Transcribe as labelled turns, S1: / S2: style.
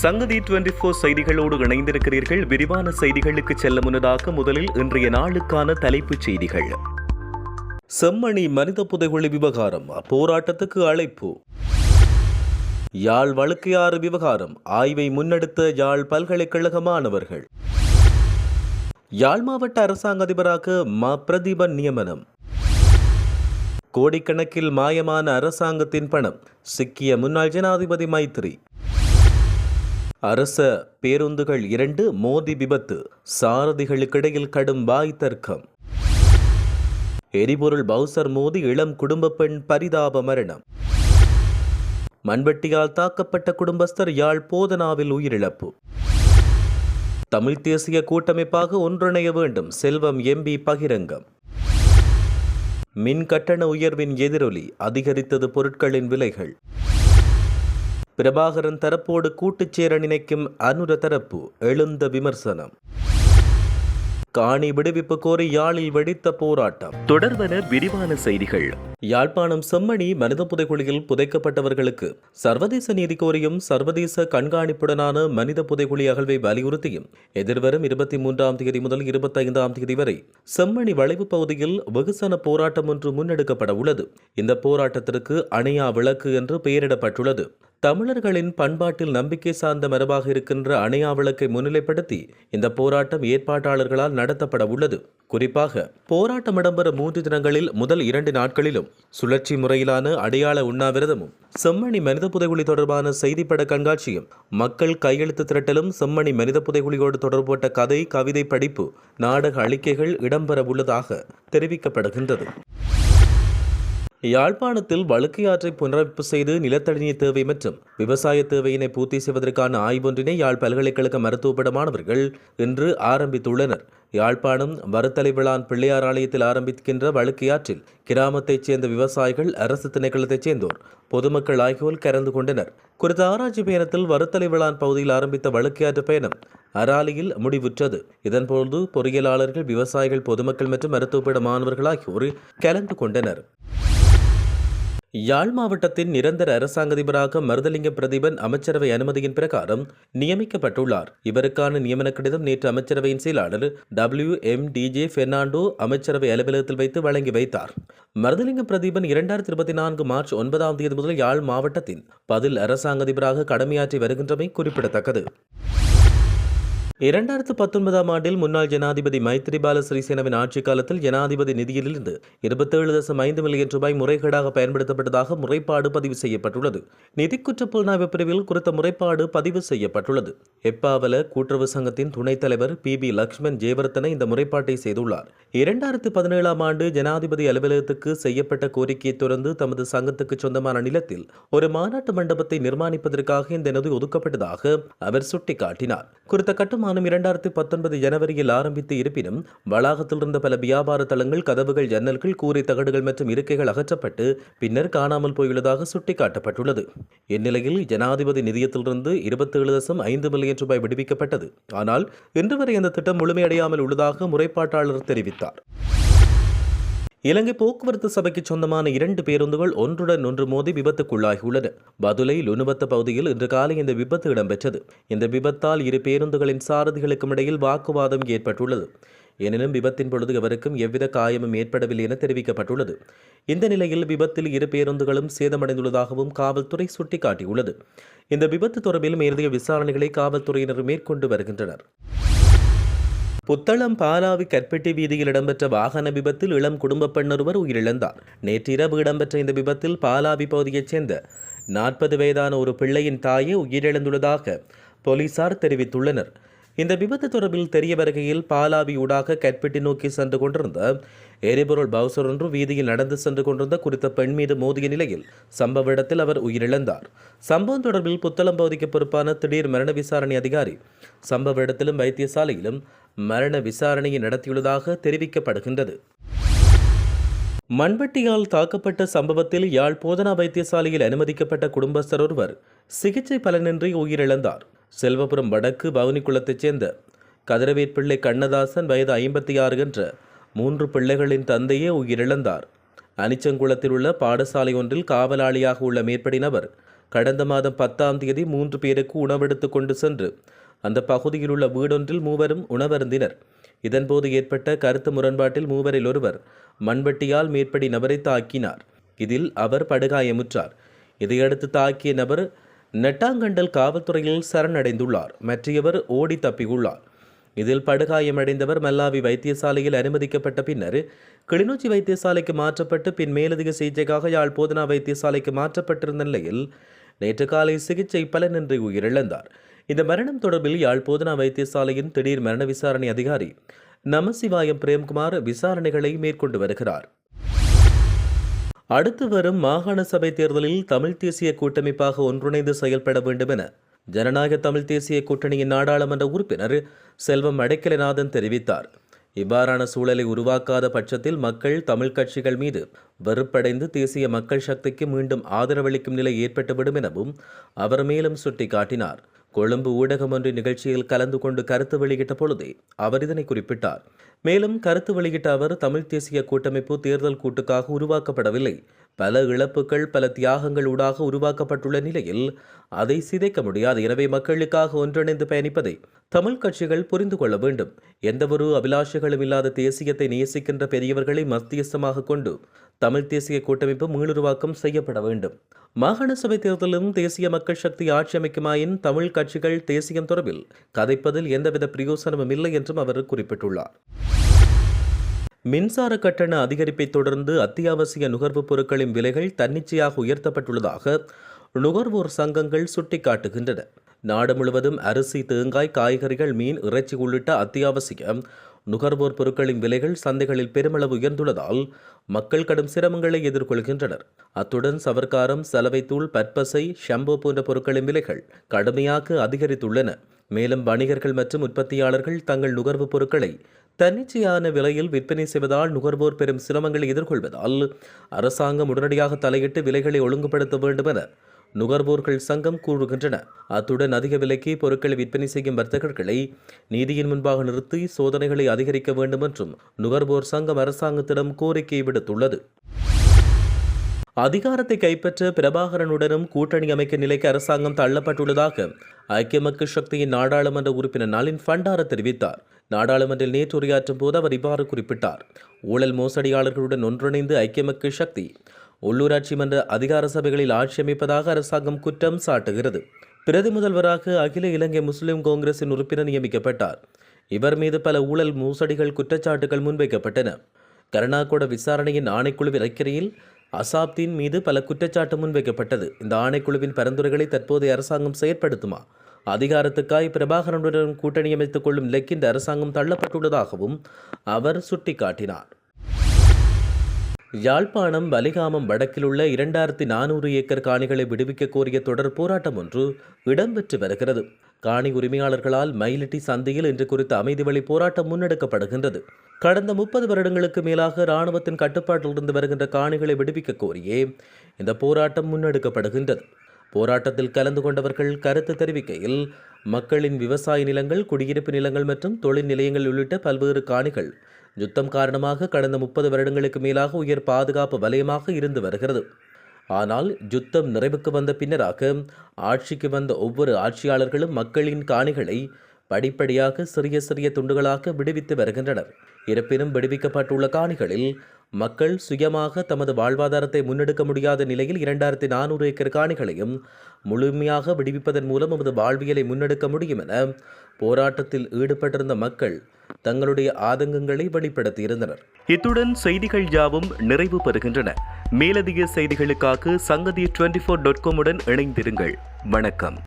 S1: சங்கதி twenty four செய்திகளோடு இணைந்திருக்கிறீர்கள். விரிவான செய்திகளுக்கு செல்ல முன்னதாக முதலில் இன்றைய நாளுக்கான தலைப்புச் செய்திகள். செம்மணி மனித புதைகுழி விவகாரம் போராட்டத்துக்கு அழைப்பு. யாழ் வழுக்கையாறு விவகாரம் ஆய்வை முன்னெடுத்த யாழ் பல்கலைக்கழக மாணவர்கள். யாழ் மாவட்ட அரசாங்க அதிபராக மா. பிரதீபன் நியமனம். கோடிக்கணக்கில் மாயமான அரசாங்கத்தின் பணம் சிக்கிய முன்னாள் ஜனாதிபதி மைத்ரி அரச பேருந்துகள் இரண்டு மோதி விபத்து சாரதிகளுக்கிடையில் கடும் வாய் தர்க்கம். எரிபொருள் பவுசர் மோதி இளம் குடும்ப பெண் பரிதாப மரணம். மண்வெட்டியால் தாக்கப்பட்ட குடும்பஸ்தர் யாழ் போதனாவில் உயிரிழப்பு. தமிழ் தேசிய கூட்டமைப்பாக ஒன்றிணைய வேண்டும் செல்வம் எம்பி பகிரங்கம். மின் கட்டண உயர்வின் எதிரொலி அதிகரித்தது பொருட்களின் விலைகள். பிரபாகரன் தரப்போடு கூட்டுச்சேர நினைக்கும் அனுர தரப்பு எழுந்த விமர்சனம். காணி விடுவிப்பு கோரி யாழில் வெடித்த போராட்டம். தொடர்வன விரிவான செய்திகள். யாழ்ப்பாணம் செம்மணி மனித புதைகுழியில் புதைக்கப்பட்டவர்களுக்கு சர்வதேச நீதி கோரியும் சர்வதேச கண்காணிப்புடனான மனித புதைகுழி அகழ்வை வலியுறுத்தியும் எதிர்வரும் இருபத்தி மூன்றாம் தேதி முதல் இருபத்தைந்தாம் தேதி வரை செம்மணி வளைவு பகுதியில் வெகுசன போராட்டம் ஒன்று முன்னெடுக்கப்பட உள்ளது. இந்த போராட்டத்திற்கு அணையா விளக்கு என்று பெயரிடப்பட்டுள்ளது. தமிழர்களின் பண்பாட்டில் நம்பிக்கை சார்ந்த மரபாக இருக்கின்ற அணையா விளக்கை முன்னிலைப்படுத்தி இந்த போராட்டம் ஏற்பாட்டாளர்களால் நடத்தப்பட உள்ளது. குறிப்பாக போராட்டம் இடம்பெற மூன்று தினங்களில் முதல் இரண்டு நாட்களிலும் சுழற்சி முறையிலான அடையாள உண்ணாவிரதமும் செம்மணி மனித புதைகுழி தொடர்பான செய்திப்பட கண்காட்சியும் மக்கள் கையெழுத்து திரட்டலும் செம்மணி மனித புதைகுழியோடு தொடர்புபட்ட கதை கவிதை படிப்பு நாடக அளிக்கைகள் இடம்பெற உள்ளதாக தெரிவிக்கப்படுகின்றது. யாழ்ப்பாணத்தில் வழுக்கை ஆற்றை புனரமைப்பு செய்து நிலத்தடிநீர் தேவை மற்றும் விவசாய தேவையினை பூர்த்தி செய்வதற்கான ஆய்வொன்றினை யாழ் பல்கலைக்கழக மருத்துவப்பட மாணவர்கள் இன்று ஆரம்பித்துள்ளனர். யாழ்ப்பாணம் வருத்தலைவிழான் பிள்ளையார் ஆலயத்தில் ஆரம்பிக்கின்ற வழுக்கையாற்றில் கிராமத்தைச் சேர்ந்த விவசாயிகள் அரசு திணைக்களத்தைச் சேர்ந்தோர் பொதுமக்கள் ஆகியோர் கலந்து கொண்டனர். குறித்த ஆராய்ச்சி பயணத்தில் வருத்தலைவிழான் பகுதியில் ஆரம்பித்த வழுக்கையாற்று பயணம் அராலியில் முடிவுற்றது. இதன்போது பொறியியலாளர்கள் விவசாயிகள் பொதுமக்கள் மற்றும் மருத்துவப்பட மாணவர்கள் ஆகியோர் கலந்து கொண்டனர். யாழ் மாவட்டத்தின் நிரந்தர அரசாங்க அதிபராக மருதலிங்க பிரதீபன் அமைச்சரவை அனுமதியின் பிரகாரம் நியமிக்கப்பட்டுள்ளார். இவருக்கான நியமன கடிதம் நேற்று அமைச்சரவையின் செயலாளர் டபிள்யூ எம் டிஜே பெர்னாண்டோ அமைச்சரவை அலுவலகத்தில் வைத்து வழங்கி வைத்தார். மருதலிங்க பிரதீபன் இரண்டாயிரத்தி இருபத்தி நான்கு மார்ச் ஒன்பதாம் தேதி முதல் யாழ் மாவட்டத்தின் பதில் அரசாங்க அதிபராக கடமையாற்றி வருகின்றமை குறிப்பிடத்தக்கது. இரண்டாயிரத்து பத்தொன்பதாம் ஆண்டில் முன்னாள் ஜனாதிபதி மைத்ரிபால சிறிசேனவின் ஆட்சிக் காலத்தில் ஜனாதிபதி நிதியிலிருந்து இருபத்தேழு தசம் ஐந்து மில்லியன் ரூபாய் முறைகேடாக பயன்படுத்தப்பட்டதாக முறைப்பாடு பதிவு செய்யப்பட்டுள்ளது. நிதி குற்ற புலனாய்வு பிரிவில் குறித்த முறைப்பாடு பதிவு செய்யப்பட்டுள்ளது. எப்பாவல கூட்டுறவு சங்கத்தின் துணைத் தலைவர் பி. பி. லக்ஷ்மண் ஜெயவர்த்தனை இந்த முறைப்பாட்டை செய்துள்ளார். இரண்டாயிரத்து பதினேழாம் ஆண்டு ஜனாதிபதி அலுவலகத்துக்கு செய்யப்பட்ட கோரிக்கையை தொடர்ந்து தமது சங்கத்துக்கு சொந்தமான நிலத்தில் ஒரு மாநாட்டு மண்டபத்தை நிர்மாணிப்பதற்காக இந்த நிதி ஒதுக்கப்பட்டதாக அவர் சுட்டிக்காட்டினார். குறித்த கட்டுமான மாதம் இரண்டாயிரத்தி பத்தொன்பது ஜனவரியில் ஆரம்பித்து இருப்பினும் வளாகத்தில் இருந்த பல வியாபார தளங்கள் கதவுகள் ஜன்னல்கள் கூரை தகடுகள் மற்றும் இருக்கைகள் அகற்றப்பட்டு பின்னர் காணாமல் போயுள்ளதாக சுட்டிக்காட்டப்பட்டுள்ளது. இந்நிலையில் ஜனாதிபதி நிதியத்திலிருந்து இருபத்தேழு தசம் ஐந்து மில்லியன் ரூபாய் விடுவிக்கப்பட்டது. ஆனால் இன்று வரை அந்த திட்டம் முழுமையடையாமல் உள்ளதாக முறைப்பாட்டாளர் தெரிவித்தார். இலங்கை போக்குவரத்து சபைக்கு சொந்தமான இரண்டு பேருந்துகள் ஒன்றுடன் ஒன்று மோதி விபத்துக்குள்ளாகியுள்ளன பதுலை லுணுவத்த பகுதியில் இன்று காலை இந்த விபத்து இடம்பெற்றது. இந்த விபத்தால் இரு பேருந்துகளின் சாரதிகளுக்கும் இடையில் வாக்குவாதம் ஏற்பட்டுள்ளது. எனினும் விபத்தின் பொழுது எவருக்கும் எவ்வித காயமும் ஏற்படவில்லை என தெரிவிக்கப்பட்டுள்ளது. இந்த நிலையில் விபத்தில் இரு பேருந்துகளும் சேதமடைந்துள்ளதாகவும் காவல்துறை சுட்டிக்காட்டியுள்ளது. இந்த விபத்து தொடர்பில் மேலதிக விசாரணைகளை காவல்துறையினர் மேற்கொண்டு வருகின்றனர். புத்தளம் பாலாவி கற்பெட்டி வீதியில் இடம்பெற்ற வாகன விபத்தில் இளம் குடும்ப பெண்ணொருவர் உயிரிழந்தார். நேற்றிரவு இடம்பெற்ற இந்த விபத்தில் பாலாவி பகுதியைச் சேர்ந்த நாற்பது வயதான ஒரு பிள்ளையின் தாயே உயிரிழந்துள்ளதாக போலீசார் தெரிவித்துள்ளனர். இந்த விபத்து தொடர்பில் தெரிய வருகையில் பாலாவி ஊடாக கற்பெட்டி நோக்கி சென்று கொண்டிருந்த எரிபொருள் பவுசர் ஒன்று வீதியில் நடந்து சென்று கொண்டிருந்த குறித்த பெண் மீது மோதிய நிலையில் சம்பவ இடத்தில் அவர் உயிரிழந்தார். சம்பவம் தொடர்பில் புத்தளம் பகுதிக்கு பொறுப்பான திடீர் மரண விசாரணை அதிகாரி சம்பவ இடத்திலும் வைத்தியசாலையிலும் மரண விசாரணையை நடத்தியுள்ளதாக தெரிவிக்கப்படுகின்றது. மண்வெட்டியால் தாக்கப்பட்ட சம்பவத்தில் யாழ் போதனா வைத்தியசாலையில் அனுமதிக்கப்பட்ட குடும்பஸ்தர் ஒருவர் சிகிச்சை பலனின்றி உயிரிழந்தார். செல்வபுரம் வடக்கு பவனிக்குளத்தைச் சேர்ந்த கதிரவேற்பிள்ளை கண்ணதாசன் வயது ஐம்பத்தி ஆறு என்ற மூன்று பிள்ளைகளின் தந்தையே உயிரிழந்தார். அனிச்சங்குளத்தில் உள்ள பாடசாலை ஒன்றில் காவலாளியாக உள்ள மேற்படி நபர் கடந்த மாதம் பத்தாம் தேதி மூன்று பேருக்கு உணவெடுத்து கொண்டு சென்று அந்த பகுதியில் உள்ள வீடொன்றில் மூவரும் உணவருந்தினர். இதன்போது ஏற்பட்ட கருத்து முரண்பாட்டில் மூவரில் ஒருவர் மண்வெட்டியால் மேற்படி நபரை தாக்கினார். இதில் அவர் படுகாயமுற்றார். இதையடுத்து தாக்கிய நபர் நெட்டாங்கண்டல் காவல்துறையில் சரணடைந்துள்ளார். மற்றையவர் ஓடி தப்பியுள்ளார். இதில் படுகாயமடைந்தவர் மல்லாவி வைத்தியசாலையில் அனுமதிக்கப்பட்ட பின்னர் கிளிநொச்சி வைத்தியசாலைக்கு மாற்றப்பட்டு பின் மேலதிக சிகிச்சைக்காக யாழ் போதனா வைத்தியசாலைக்கு மாற்றப்பட்டிருந்த நிலையில் நேற்று காலை சிகிச்சை பலனின்றி உயிரிழந்தார். இந்த மரணம் தொடர்பில் யாழ் போதனா வைத்தியசாலையின் திடீர் மரண விசாரணை அதிகாரி நமசிவாயம் பிரேம்குமார் விசாரணைகளை மேற்கொண்டு வருகிறார். அடுத்து வரும் மாகாண சபை தேர்தலில் தமிழ் தேசிய கூட்டமைப்பாக ஒன்றிணைந்து செயல்பட வேண்டும் என ஜனநாயக தமிழ் தேசிய கூட்டணியின் நாடாளுமன்ற உறுப்பினர் செல்வம் அடைக்கலநாதன் தெரிவித்தார். இவ்வாறான சூழலை உருவாக்காத பட்சத்தில் மக்கள் தமிழ் கட்சிகள் மீது வெறுப்படைந்து தேசிய மக்கள் சக்திக்கு மீண்டும் ஆதரவளிக்கும் நிலை ஏற்பட்டுவிடும் எனவும் அவர் மேலும் சுட்டிக்காட்டினார். கொழும்பு ஊடகம் ஒன்றின் நிகழ்ச்சியில் கலந்து கொண்டு கருத்து வெளியிட்ட பொழுதே அவர் இதனை குறிப்பிட்டார். மேலும் கருத்து வெளியிட்ட அவர் தமிழ் தேசிய கூட்டமைப்பு தேர்தல் கூட்டுக்காக உருவாக்கப்படவில்லை. பல இழப்புகள் பல தியாகங்கள் ஊடாக உருவாக்கப்பட்டுள்ள நிலையில் அதை சிதைக்க முடியாது. எனவே மக்களுக்காக ஒன்றிணைந்து பயணிப்பதை தமிழ் கட்சிகள் புரிந்து கொள்ள வேண்டும். எந்தவொரு அபிலாஷைகளும் இல்லாத தேசியத்தை நேசிக்கின்ற பெரியவர்களை மத்தியஸ்தமாக கொண்டு தமிழ் தேசிய கூட்டமைப்பு மீளுருவாக்கம் செய்யப்பட வேண்டும். மாகாண சபை தேர்தலிலும் தேசிய மக்கள் சக்தி ஆட்சி அமைக்குமாயின் தமிழ் கட்சிகள் தேசியம் தொடர்பில் கதைப்பதில் எந்தவித பிரயோசனமும் இல்லை என்றும் அவர் குறிப்பிட்டுள்ளார். மின்சார கட்டண அதிகரிப்பை தொடர்ந்து அத்தியாவசிய நுகர்வுப் பொருட்களின் விலைகள் தன்னிச்சையாக உயர்த்தப்பட்டுள்ளதாக நுகர்வோர் சங்கங்கள் சுட்டிக்காட்டுகின்றன. நாடு முழுவதும் அரிசி தேங்காய் காய்கறிகள் மீன் இறைச்சி உள்ளிட்ட அத்தியாவசிய நுகர்வோர் பொருட்களின் விலைகள் சந்தைகளில் பெருமளவு உயர்ந்துள்ளதால் மக்கள் கடும் சிரமங்களை எதிர்கொள்கின்றனர். அத்துடன் சவர்க்காரம் சலவைத்தூள் பற்பசை ஷம்போ போன்ற பொருட்களின் விலைகள் கடுமையாக அதிகரித்துள்ளன. மேலும் வணிகர்கள் மற்றும் உற்பத்தியாளர்கள் தங்கள் நுகர்வுப் பொருட்களை தன்னிச்சையான விலையில் விற்பனை செய்வதால் நுகர்வோர் பெரும் சிரமங்களை எதிர்கொள்வதால் அரசாங்கம் உடனடியாக தலையிட்டு விலைகளை ஒழுங்குபடுத்த வேண்டும் என நுகர்வோர்கள் சங்கம் கூறுகின்றன. அத்துடன் அதிக விலைக்கு பொருட்களை விற்பனை செய்யும் வர்த்தகர்களை நீதியின் முன்பாக நிறுத்தி சோதனைகளை அதிகரிக்க வேண்டும் என்றும் நுகர்வோர் சங்கம் அரசாங்கத்திடம் கோரிக்கை விடுத்துள்ளது. அதிகாரத்தை கைப்பற்ற பிரபாகரனுடனும் கூட்டணி அமைக்க நிலைக்கு அரசாங்கம் தள்ளப்பட்டுள்ளதாக ஐக்கிய மக்கள் சக்தியின் நாடாளுமன்ற உறுப்பினர் நளின் பண்டார தெரிவித்தார். நாடாளுமன்றில் நேற்று உரையாற்றும் போது அவர் இவ்வாறு குறிப்பிட்டார். ஊழல் மோசடியாளர்களுடன் ஒன்றிணைந்து ஐக்கிய மக்கள் சக்தி உள்ளூராட்சி மன்ற அதிகார சபைகளில் ஆட்சி அமைப்பதாக அரசாங்கம் குற்றம் சாட்டுகிறது. பிரதி முதல்வராக அகில இலங்கை முஸ்லிம் காங்கிரசின் உறுப்பினர் நியமிக்கப்பட்டார். இவர் மீது பல ஊழல் மோசடிகள் குற்றச்சாட்டுகள் முன்வைக்கப்பட்டன. கருணாகூட விசாரணையின் ஆணைக்குழுவின் அறிக்கையில் அசாப்தீன் மீது பல குற்றச்சாட்டு முன்வைக்கப்பட்டது. இந்த ஆணைக்குழுவின் பரிந்துரைகளை தற்போதைய அரசாங்கம் செயற்படுத்துமா? அதிகாரத்துக்காய் பிரபாகரனுடன் கூட்டணி அமைத்துக் கொள்ளும் நிலைக்கு இந்த அரசாங்கம் தள்ளப்பட்டுள்ளதாகவும் அவர் சுட்டிக்காட்டினார். யாழ்ப்பாணம் வலிகாமம் வடக்கில் உள்ள இரண்டாயிரத்தி நானூறு ஏக்கர் காணிகளை விடுவிக்க கோரிய தொடர் போராட்டம் ஒன்று இடம்பெற்று வருகிறது. காணி உரிமையாளர்களால் மயிலிட்டி சந்தையில் இன்று குறித்த அமைதி வழி போராட்டம் முன்னெடுக்கப்படுகின்றது. கடந்த முப்பது வருடங்களுக்கு மேலாக இராணுவத்தின் கட்டுப்பாட்டில் இருந்து வருகின்ற காணிகளை விடுவிக்க கோரியே இந்த போராட்டம் முன்னெடுக்கப்படுகின்றது. போராட்டத்தில் கலந்து கொண்டவர்கள் கருத்து தெரிவிக்கையில் மக்களின் விவசாய நிலங்கள் குடியிருப்பு நிலங்கள் மற்றும் தொழில் நிலையங்கள் உள்ளிட்ட பல்வேறு காணிகள் யுத்தம் காரணமாக கடந்த முப்பது வருடங்களுக்கு மேலாக உயர் பாதுகாப்பு வலயமாக இருந்து வருகிறது. ஆனால் யுத்தம் நிறைவுக்கு வந்த பின்னராக ஆட்சிக்கு வந்த ஒவ்வொரு ஆட்சியாளர்களும் மக்களின் காணிகளை படிப்படியாக சிறிய சிறிய துண்டுகளாக விடுவித்து வருகின்றனர். இருப்பினும் விடுவிக்கப்பட்டுள்ள காணிகளில் மக்கள் சுயமாக தமது வாழ்வாதாரத்தை முன்னெடுக்க முடியாத நிலையில் இரண்டாயிரத்தி நானூறு ஏக்கர் காணிகளையும் முழுமையாக விடுவிப்பதன் மூலம் நமது வாழ்வியலை முன்னெடுக்க முடியும் என போராட்டத்தில் ஈடுபட்டிருந்த மக்கள் தங்களுடைய ஆதங்கங்களை வெளிப்படுத்தியிருந்தனர். இத்துடன் செய்திகள் யாவும் நிறைவு பெறுகின்றன. மேலதிக செய்திகளுக்காக சங்கதி டுவெண்டி ஃபோர் டாட் காமுடன் இணைந்திருங்கள். வணக்கம்.